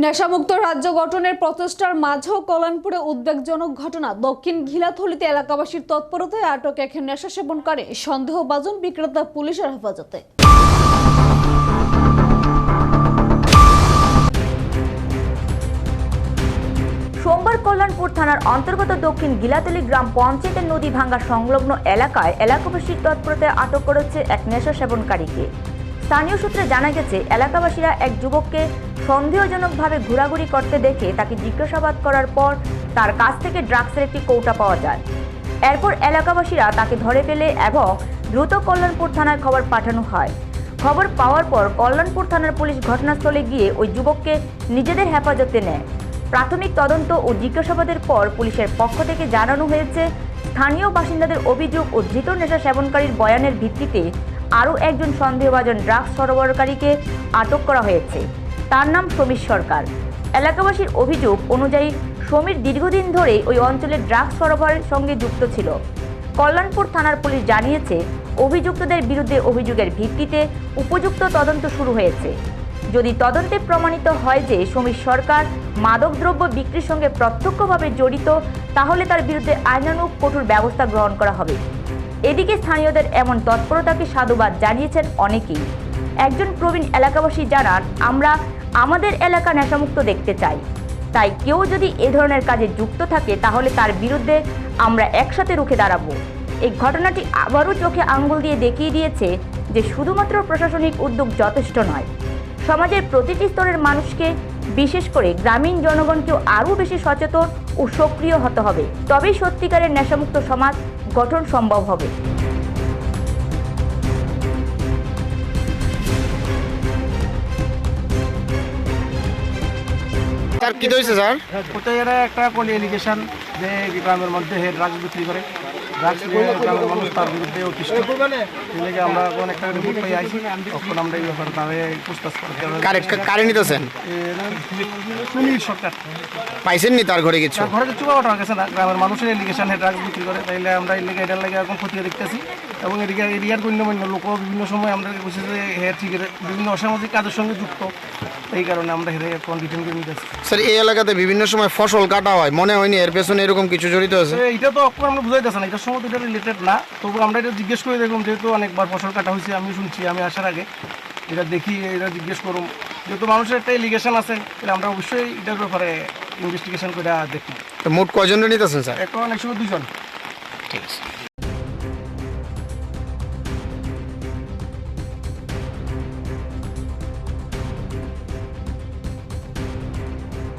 নেশামুক্ত রাজ্য গঠনের প্রচেষ্টার মাঝেও কল্যাণপুরে উদ্বেগজনক ঘটনা। দক্ষিণ ঘিলাথলিতে এলাকাবাসীর তৎপরতায় আটক এক নেশা সেবনকারী। সন্দেহভাজন বিক্রেতা পুলিশের হেফাজতে। সোমবার কল্যাণপুর থানার অন্তর্গত দক্ষিণ গিলাতলি গ্রাম পঞ্চায়েতের নদী ভাঙ্গা সংলগ্ন এলাকায় এলাকাবাসীর তৎপরতায় আটক করেছে এক নেশা সেবনকারীকে। স্থানীয় সূত্রে জানা গেছে, এলাকাবাসীরা এক যুবককে সন্দেহজনকভাবে ঘোরাঘুরি করতে দেখে তাকে জিজ্ঞাসাবাদ করার পর তার কাছ থেকে ড্রাগসের একটি কৌটা পাওয়া যায়। এরপর এলাকাবাসীরা তাকে ধরে ফেলে এবং দ্রুত কল্যাণপুর থানায় খবর পাঠানো হয়। খবর পাওয়ার পর কল্যাণপুর থানার পুলিশ ঘটনাস্থলে গিয়ে ওই যুবককে নিজেদের হেফাজতে নেয়। প্রাথমিক তদন্ত ও জিজ্ঞাসাবাদের পর পুলিশের পক্ষ থেকে জানানো হয়েছে, স্থানীয় বাসিন্দাদের অভিযোগ ও ধৃত নেশা সেবনকারীর বয়ানের ভিত্তিতে আরও একজন সন্দেহভাজন ড্রাগস সরবরাহকারীকে আটক করা হয়েছে। তার নাম সমীর সরকার। এলাকাবাসীর অভিযোগ অনুযায়ী সমীর দীর্ঘদিন ধরে ওই অঞ্চলে ড্রাগস সরবরাহের সঙ্গে যুক্ত ছিল। কল্যাণপুর থানার পুলিশ জানিয়েছে, অভিযুক্তদের বিরুদ্ধে অভিযোগের ভিত্তিতে উপযুক্ত তদন্ত শুরু হয়েছে। যদি তদন্তে প্রমাণিত হয় যে সমীর সরকার মাদকদ্রব্য বিক্রির সঙ্গে প্রত্যক্ষভাবে জড়িত, তাহলে তার বিরুদ্ধে আইনানুগ কঠোর ব্যবস্থা গ্রহণ করা হবে। এদিকে স্থানীয়দের এমন তৎপরতাকে সাধুবাদ জানিয়েছেন অনেকেই। একজন প্রবীণ এলাকাবাসী জানান, আমরা আমাদের এলাকা নেশামুক্ত দেখতে চাই। তাই কেউ যদি এ ধরনের কাজে যুক্ত থাকে, তাহলে তার বিরুদ্ধে আমরা একসাথে রুখে দাঁড়াবো। এই ঘটনাটি আবারও চোখে আঙ্গুল দিয়ে দেখিয়ে দিয়েছে যে শুধুমাত্র প্রশাসনিক উদ্যোগ যথেষ্ট নয়। সমাজের প্রতিটি স্তরের মানুষকে, বিশেষ করে গ্রামীণ জনগণকেও আরও বেশি সচেতন ও সক্রিয় হতে হবে। তবেই সত্যিকারের নেশামুক্ত সমাজ গঠন সম্ভব হবে। স্যার কি হয়েছে স্যার? কোথায় একটা কোন এলিগেশন যে গ্রামের মধ্যে হেড ড্রাগস বিক্রি করে? ড্রাগস গ্রামের মানুষ তার বিরুদ্ধে অতিষ্ঠ। লেগে আমরা রিপোর্ট পাই আইছি। তখন আমরা এই ব্যাপারে তাহলে পুছতাছ কারে কারে নিতেছেন? সরকার। পাইছেন নি তার ঘরে কিছু ঘরে গেছে না। গ্রামের মানুষের এলিগেশন হে ড্রাগস বিক্রি করে। তাইলে আমরা এই লেগে এটার লেগে এখন খতিয়ে দেখতেছি। এবং এদিকে এরিয়ার গণ্যমান্য লোক বিভিন্ন সময় বুঝছি ঠিক বিভিন্ন অসামাজিক কাজের সঙ্গে যুক্ত। এই কারণে আমরা হেরে এখন ডিটেন করে স্যার এই এলাকাতে বিভিন্ন সময় ফসল কাটা হয় মনে হয়নি এর পেছনে এরকম কিছু জড়িত আছে? এটা তো অক্ষর আমরা বুঝাইতেছে না এটার সঙ্গে এটা রিলেটেড না। তবু আমরা এটা জিজ্ঞেস করে দেখুন যেহেতু অনেকবার ফসল কাটা হয়েছে আমি শুনছি আমি আসার আগে। এটা দেখি এটা জিজ্ঞেস করুন যেহেতু মানুষের একটা এলিগেশন আছে তাহলে আমরা অবশ্যই এটার ব্যাপারে ইনভেস্টিগেশন করে দেখি। তো মোট কয়জন নিতেছেন স্যার? এখন একসময় দুজন ঠিক আছে।